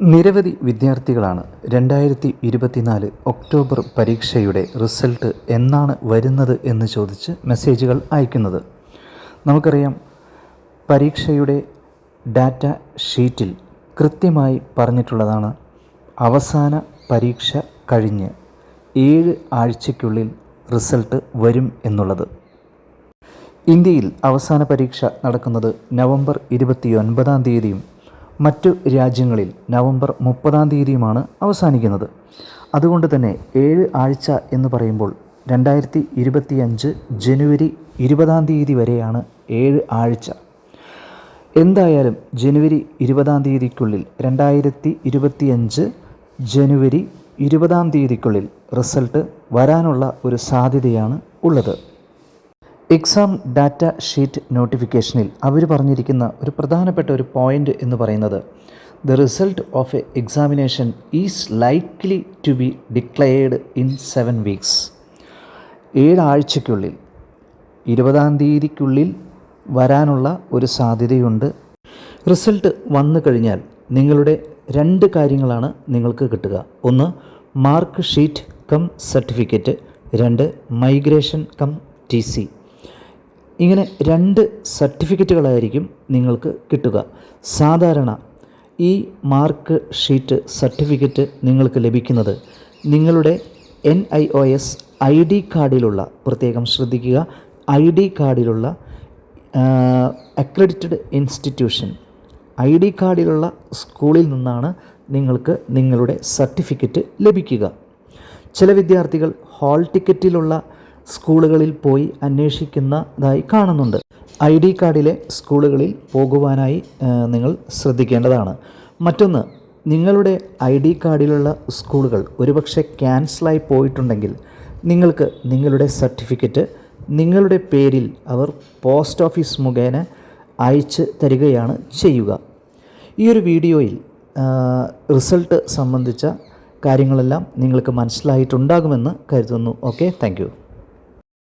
നിരവധി വിദ്യാർത്ഥികളാണ് രണ്ടായിരത്തി ഇരുപത്തിനാല് ഒക്ടോബർ പരീക്ഷയുടെ റിസൾട്ട് എന്നാണ് വരുന്നത് എന്ന് ചോദിച്ച് മെസ്സേജുകൾ അയക്കുന്നത്. നമുക്കറിയാം പരീക്ഷയുടെ ഡാറ്റ ഷീറ്റിൽ കൃത്യമായി പറഞ്ഞിട്ടുള്ളതാണ് അവസാന പരീക്ഷ കഴിഞ്ഞ് ഏഴ് ആഴ്ചയ്ക്കുള്ളിൽ റിസൾട്ട് വരും എന്നുള്ളത്. ഇന്ത്യയിൽ അവസാന പരീക്ഷ നടക്കുന്നത് നവംബർ ഇരുപത്തിയൊൻപതാം തീയതിയും മറ്റു രാജ്യങ്ങളിൽ നവംബർ മുപ്പതാം തീയതിയുമാണ് അവസാനിക്കുന്നത്. അതുകൊണ്ട് തന്നെ ഏഴ് ആഴ്ച എന്ന് പറയുമ്പോൾ രണ്ടായിരത്തി ഇരുപത്തിയഞ്ച് ജനുവരി ഇരുപതാം തീയതി വരെയാണ് ഏഴ് ആഴ്ച. എന്തായാലും ജനുവരി ഇരുപതാം തീയതിക്കുള്ളിൽ രണ്ടായിരത്തി ഇരുപത്തിയഞ്ച് ജനുവരി ഇരുപതാം തീയതിക്കുള്ളിൽ റിസൾട്ട് വരാനുള്ള ഒരു സാധ്യതയാണ് ഉള്ളത്. എക്സാം ഡാറ്റ ഷീറ്റ് നോട്ടിഫിക്കേഷനിൽ അവർ പറഞ്ഞിരിക്കുന്ന ഒരു പ്രധാനപ്പെട്ട ഒരു പോയിന്റ് എന്ന് പറയുന്നത് the result of a examination is likely to be declared in seven weeks ഏഴാഴ്ചയ്ക്കുള്ളിൽ ഇരുപതാം തീയതിക്കുള്ളിൽ വരാനുള്ള ഒരു സാധ്യതയുണ്ട്. റിസൾട്ട് വന്നു കഴിഞ്ഞാൽ നിങ്ങളുടെ രണ്ട് കാര്യങ്ങളാണ് നിങ്ങൾക്ക് കിട്ടുക. ഒന്ന് മാർക്ക് ഷീറ്റ് കം സർട്ടിഫിക്കറ്റ്. രണ്ട് മൈഗ്രേഷൻ കം ടി സി. ഇങ്ങനെ രണ്ട് സർട്ടിഫിക്കറ്റുകളായിരിക്കും നിങ്ങൾക്ക് കിട്ടുക. സാധാരണ ഈ മാർക്ക് ഷീറ്റ് സർട്ടിഫിക്കറ്റ് നിങ്ങൾക്ക് ലഭിക്കുന്നത് നിങ്ങളുടെ N I O S I D കാർഡിലുള്ള പ്രത്യേകം ശ്രദ്ധിക്കുക ഐ ഡി കാർഡിലുള്ള അക്രഡിറ്റഡ് ഇൻസ്റ്റിറ്റ്യൂഷൻ ഐ ഡി കാർഡിലുള്ള സ്കൂളിൽ നിന്നാണ് നിങ്ങൾക്ക് നിങ്ങളുടെ സർട്ടിഫിക്കറ്റ് ലഭിക്കുക. ചില വിദ്യാർത്ഥികൾ ഹാൾ ടിക്കറ്റിലുള്ള സ്കൂളുകളിൽ പോയി അന്വേഷിക്കുന്നതായി കാണുന്നുണ്ട്. ഐ ഡി കാർഡിലെ സ്കൂളുകളിൽ പോകുവാനായി നിങ്ങൾ ശ്രദ്ധിക്കേണ്ടതാണ്. മറ്റൊന്ന് നിങ്ങളുടെ ഐ ഡി കാർഡിലുള്ള സ്കൂളുകൾ ഒരുപക്ഷെ ക്യാൻസലായി പോയിട്ടുണ്ടെങ്കിൽ നിങ്ങൾക്ക് നിങ്ങളുടെ സർട്ടിഫിക്കറ്റ് നിങ്ങളുടെ പേരിൽ അവർ പോസ്റ്റ് ഓഫീസ് മുഖേന അയച്ച് തരികയാണ് ചെയ്യുക. ഈ ഒരു വീഡിയോയിൽ റിസൾട്ട് സംബന്ധിച്ച കാര്യങ്ങളെല്ലാം നിങ്ങൾക്ക് മനസ്സിലായിട്ടുണ്ടാകുമെന്ന് കരുതുന്നു. Okay thank